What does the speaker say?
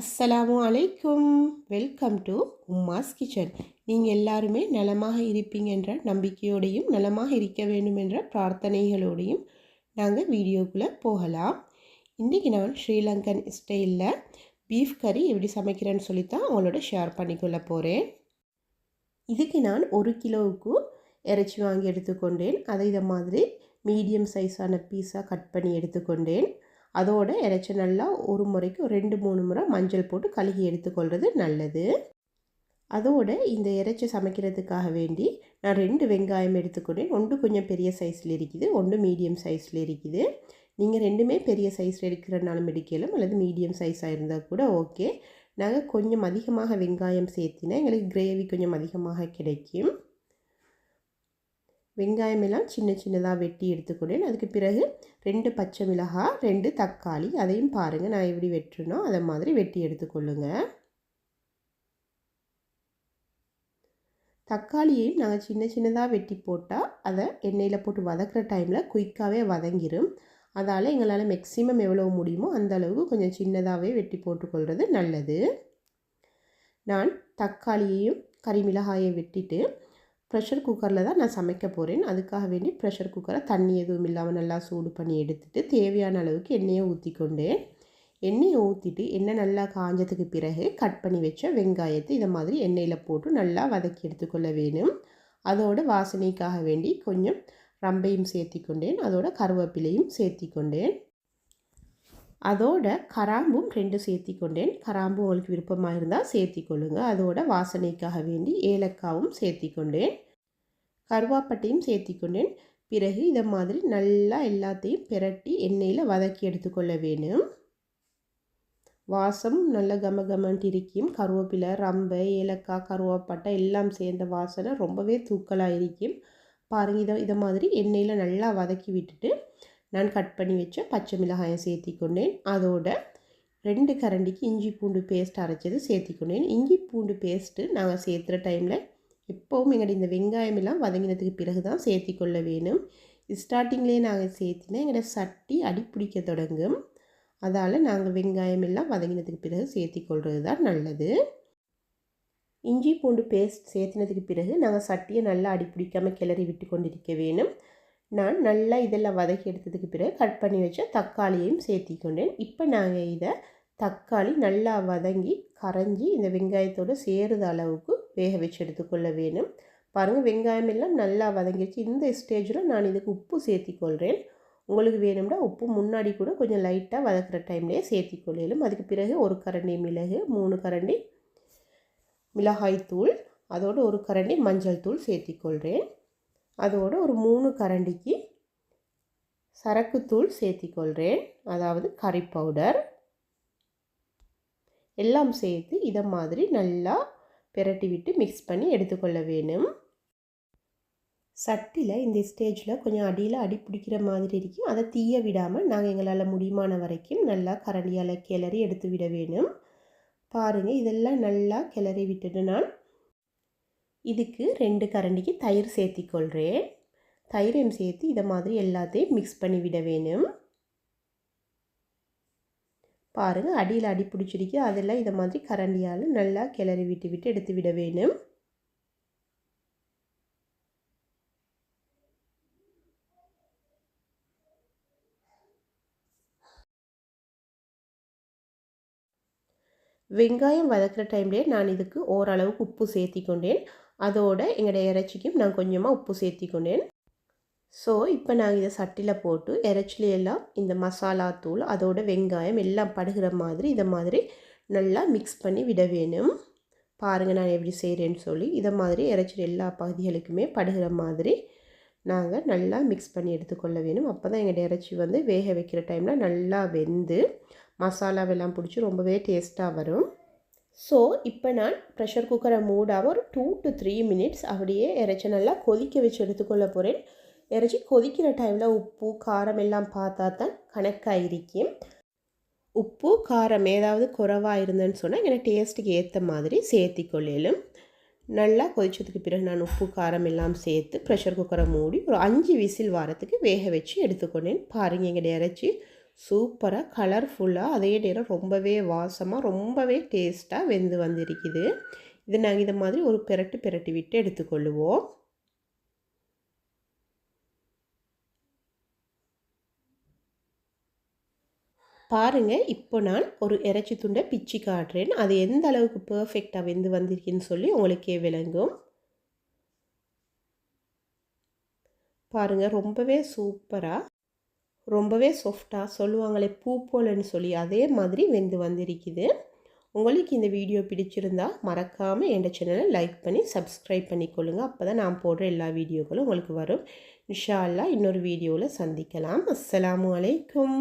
அஸ்ஸலாமு அலைக்கும். Welcome to உம்மாஸ் kitchen நீங்கள் எல்லாருமே நலமாக இருப்பீங்க என்ற நம்பிக்கையோடையும் நலமாக இருக்க வேண்டும் என்ற பிரார்த்தனைகளோடையும் நாங்கள் வீடியோக்குள்ளே போகலாம். இன்றைக்கி நான் ஸ்ரீலங்கன் ஸ்டைலில் பீஃப் கறி எப்படி சமைக்கிறேன்னு சொல்லித்தான் உங்களோட ஷேர் பண்ணிக்கொள்ள போகிறேன் இதுக்கு நான் ஒரு கிலோவுக்கு இறைச்சி வாங்கி எடுத்துக்கொண்டேன். அதை இதை மாதிரி மீடியம் சைஸான பீஸாக கட் பண்ணி எடுத்துக்கொண்டேன். அதோட இறைச்சி நல்லா ஒரு முறைக்கு ரெண்டு மூணு முறை மஞ்சள் போட்டு கழுகி எடுத்துக்கொள்வது நல்லது. அதோட இந்த இறைச்சி சமைக்கிறதுக்காக வேண்டி நான் ரெண்டு வெங்காயம் எடுத்துக்கொண்டேன். ஒன்று கொஞ்சம் பெரிய சைஸில் இருக்குது ஒன்று மீடியம் சைஸில் இருக்குது. நீங்கள் ரெண்டுமே பெரிய சைஸில் எடுக்கிறனாலும் எடுக்கலாம் அல்லது மீடியம் சைஸாக இருந்தால் கூட ஓகே நாங்கள் கொஞ்சம் அதிகமாக வெங்காயம் சேர்த்தினா எங்களுக்கு கிரேவி கொஞ்சம் அதிகமாக கிடைக்கும். வெங்காயம் எல்லாம் சின்ன சின்னதாக வெட்டி எடுத்துக்கொண்டேன். அதுக்கு பிறகு ரெண்டு பச்சை மிளகாய் ரெண்டு தக்காளி அதையும் பாருங்கள் நான் எப்படி வெட்டுறனோ அதை மாதிரி வெட்டி எடுத்துக்கொள்ளுங்க. தக்காளியையும் நாங்கள் சின்ன சின்னதாக வெட்டி போட்டால் அதை எண்ணெயில் போட்டு வதக்கிற டைமில் குயிக்காகவே வதங்கிடும் அதால் எங்களால் மேக்ஸிமம் எவ்வளோ முடியுமோ அந்த அளவுக்கு கொஞ்சம் சின்னதாகவே வெட்டி போட்டுக்கொள்வது நல்லது. நான் தக்காளியையும் கறி மிளகாயை வெட்டிட்டு ப்ரெஷர் குக்கரில் தான் நான் சமைக்க போகிறேன் அதுக்காக வேண்டி ப்ரெஷர் குக்கரை தண்ணி எதுவும் இல்லாமல் நல்லா சூடு பண்ணி எடுத்துட்டு தேவையான அளவுக்கு எண்ணெயை ஊற்றிக்கொண்டேன் எண்ணெயை ஊற்றிட்டு எண்ணெய் நல்லா காஞ்சதுக்கு பிறகு கட் பண்ணி வச்ச வெங்காயத்தை இதை மாதிரி எண்ணெயில் போட்டு நல்லா வதக்கி எடுத்துக்கொள்ள வேணும். அதோட வாசனைக்காக வேண்டி கொஞ்சம் ரம்பையும் சேர்த்தி கொண்டேன் அதோட கருவேப்பிலையும் சேர்த்தி கொண்டேன் அதோட கராம்பும் ரெண்டு சேர்த்தி கொண்டேன் கராம்பு உங்களுக்கு விருப்பமாக இருந்தால் சேர்த்தி கொள்ளுங்கள் அதோட வாசனைக்காக வேண்டி ஏலக்காவும் சேர்த்தி கொண்டேன் கருவாப்பட்டையும் சேர்த்தி கொண்டேன் பிறகு இதை மாதிரி நல்லா எல்லாத்தையும் பிரட்டி எண்ணெயில் வதக்கி எடுத்துக்கொள்ள வேணும். வாசம் நல்ல கம கமன்ட்டு இருக்கும் கருவேப்பிலை ரம்பை ஏலக்காய் கருவாப்பட்டை எல்லாம் சேர்ந்த வாசனை ரொம்பவே தூக்கலாக இருக்கும். பாருங்கள் இதை இதை மாதிரி எண்ணெயில் நல்லா வதக்கி விட்டுட்டு நான் கட் பண்ணி வச்ச பச்சை மிளகாயை சேர்த்தி கொண்டேன் அதோட ரெண்டு கரண்டிக்கு இஞ்சி பூண்டு பேஸ்ட் அரைச்சது சேர்த்தி கொண்டேன் இஞ்சி பூண்டு பேஸ்ட்டு நாங்கள் சேர்த்துற டைமில் எப்போவும் எங்கள்கிட்ட இந்த வெங்காயம் எல்லாம் வதங்கினதுக்கு பிறகு தான் சேர்த்தி கொள்ள வேணும் ஸ்டார்டிங்லேயே நாங்கள் சேர்த்தினா எங்களோட சட்டி அடி பிடிக்க தொடங்கும். அதால் நாங்கள் வெங்காயம் எல்லாம் வதங்கினதுக்கு பிறகு சேர்த்தி கொள்வது தான் நல்லது. இஞ்சி பூண்டு பேஸ்ட் சேர்த்தினதுக்கு பிறகு நாங்கள் சட்டியை நல்லா அடிப்பிடிக்காமல் கிளறி விட்டு கொண்டிருக்க வேணும். நான் நல்லா இதெல்லாம் வதக்கி எடுத்ததுக்கு பிறகு கட் பண்ணி வச்ச தக்காளியையும் சேர்த்திக்கொண்டேன். இப்போ நாங்கள் இதை தக்காளி நல்லா வதங்கி கரைஞ்சி இந்த வெங்காயத்தோடு சேருத அளவுக்கு வேக வச்சு எடுத்துக்கொள்ள வேணும் பாருங்கள் வெங்காயம் எல்லாம் நல்லா வதங்கிடுச்சு இந்த ஸ்டேஜில் நான் இதுக்கு உப்பு சேர்த்திக்கொள்கிறேன் உங்களுக்கு வேணும்னா உப்பு முன்னாடி கூட கொஞ்சம் லைட்டாக வதக்கிற டைம்லேயே சேர்த்திக்கொள்ளும் அதுக்கு பிறகு ஒரு கரண்டி மிளகு மூணு கரண்டி மிளகாய் தூள் அதோடு ஒரு கரண்டி மஞ்சள் தூள் சேர்த்திக்கொள்கிறேன் அதோடு ஒரு மூணு கரண்டிக்கு சரக்குத்தூள் சேர்த்திக்கொள்கிறேன். அதாவது கறி பவுடர். எல்லாம் சேர்த்து இதை மாதிரி நல்லா பிரட்டி விட்டு மிக்ஸ் பண்ணி எடுத்துக்கொள்ள வேணும். சட்டியில் இந்த ஸ்டேஜில் கொஞ்சம் அடியில் அடி பிடிக்கிற மாதிரி இருக்கும் அதை தீய விடாமல் நாங்கள் எங்களால் முடியுமான வரைக்கும் நல்லா கரண்டியால் கிளறி எடுத்து விட வேணும். பாருங்கள் இதெல்லாம் நல்லா கிளறி விட்டுட்டு நான் இதுக்கு ரெண்டு கரண்டிக்கு தயிர் சேர்த்திக்கொள்கிறேன் தயிரையும் சேர்த்து இதை மாதிரி எல்லாத்தையும் மிக்ஸ் பண்ணி விட வேணும். பாருங்கள் அடியில் அடி பிடிச்சிருக்கு. அதெல்லாம் இதை மாதிரி கரண்டியால் நல்லா கிளறி விட்டு விட்டு எடுத்து விட வேணும். வெங்காயம் வதக்கிற டைம்லேயே நான் இதுக்கு ஓரளவுக்கு உப்பு சேர்த்தி கொண்டேன் அதோட எங்களுடைய இறைச்சிக்கும் நான் கொஞ்சமாக உப்பு சேர்த்திக்கொண்டேன். ஸோ இப்போ நாங்கள் இதை சட்டியில் போட்டு இறைச்சிலையெல்லாம் இந்த மசாலா தூள் அதோட வெங்காயம் எல்லாம் படுகிற மாதிரி இதை மாதிரி நல்லா மிக்ஸ் பண்ணி விட வேணும். பாருங்கள் நான் எப்படி செய்கிறேன்னு சொல்லி. இதை மாதிரி இறைச்சி எல்லா பகுதிகளுக்குமே படுகிற மாதிரி நாங்கள் நல்லா மிக்ஸ் பண்ணி எடுத்துக்கொள்ள வேணும். அப்போ தான் எங்கள் இறைச்சி வந்து வேக வைக்கிற டைமில் நல்லா வெந்து மசாலாவெல்லாம் பிடிச்சி ரொம்பவே டேஸ்ட்டாக வரும். ஸோ இப்போ நான் ப்ரெஷர் குக்கரை மூடாமல் ஒரு டூ டு த்ரீ மினிட்ஸ் அப்படியே இறைச்சி நல்லா கொதிக்க வச்சு எடுத்துக்கொள்ள போகிறேன் இறைச்சி கொதிக்கிற டைமில் உப்பு காரம் எல்லாம் பார்த்தா தான் கணக்காயிருக்கும் உப்பு காரம் ஏதாவது குறைவாக இருந்தேன்னு சொன்னால் எனக்கு டேஸ்ட்டுக்கு ஏற்ற மாதிரி சேர்த்தி கொள்ளையிலும் நல்லா கொதிச்சதுக்கு பிறகு நான் உப்பு காரம் எல்லாம் சேர்த்து ப்ரெஷர் குக்கரை மூடி ஒரு அஞ்சு விசில் வாரத்துக்கு வேக வச்சு எடுத்துக்கொண்டேன். பாருங்கள் எங்கள் இறைச்சி சூப்பராக கலர்ஃபுல்லாக அதே நேரம் ரொம்பவே வாசமாக ரொம்பவே டேஸ்ட்டாக வெந்து வந்திருக்குது. இது நாங்கள் இதை மாதிரி ஒரு பிரட்டு பிரட்டி விட்டு எடுத்துக்கொள்ளுவோம். பாருங்கள் இப்போ நான் ஒரு இறைச்சி துண்டை பிச்சு காட்டுறேன். அது எந்த அளவுக்கு பர்ஃபெக்டாக வெந்து வந்திருக்குன்னு சொல்லி உங்களுக்கே விளங்கும். பாருங்கள் ரொம்பவே சூப்பராக ரொம்பவே சாஃப்டாக சொல்லுவாங்களே பூ போலன்னு சொல்லி அதே மாதிரி வெந்து வந்திருக்குது. உங்களுக்கு இந்த வீடியோ பிடிச்சிருந்தா மறக்காமல் என் சேனலை லைக் பண்ணி சப்ஸ்கிரைப் பண்ணிக்கொள்ளுங்க. அப்போ தான் நான் போடுற எல்லா வீடியோக்களும் உங்களுக்கு வரும். இன்ஷா அல்லா இன்னொரு வீடியோவில் சந்திக்கலாம். அஸ்ஸலாமு அலைக்கும்.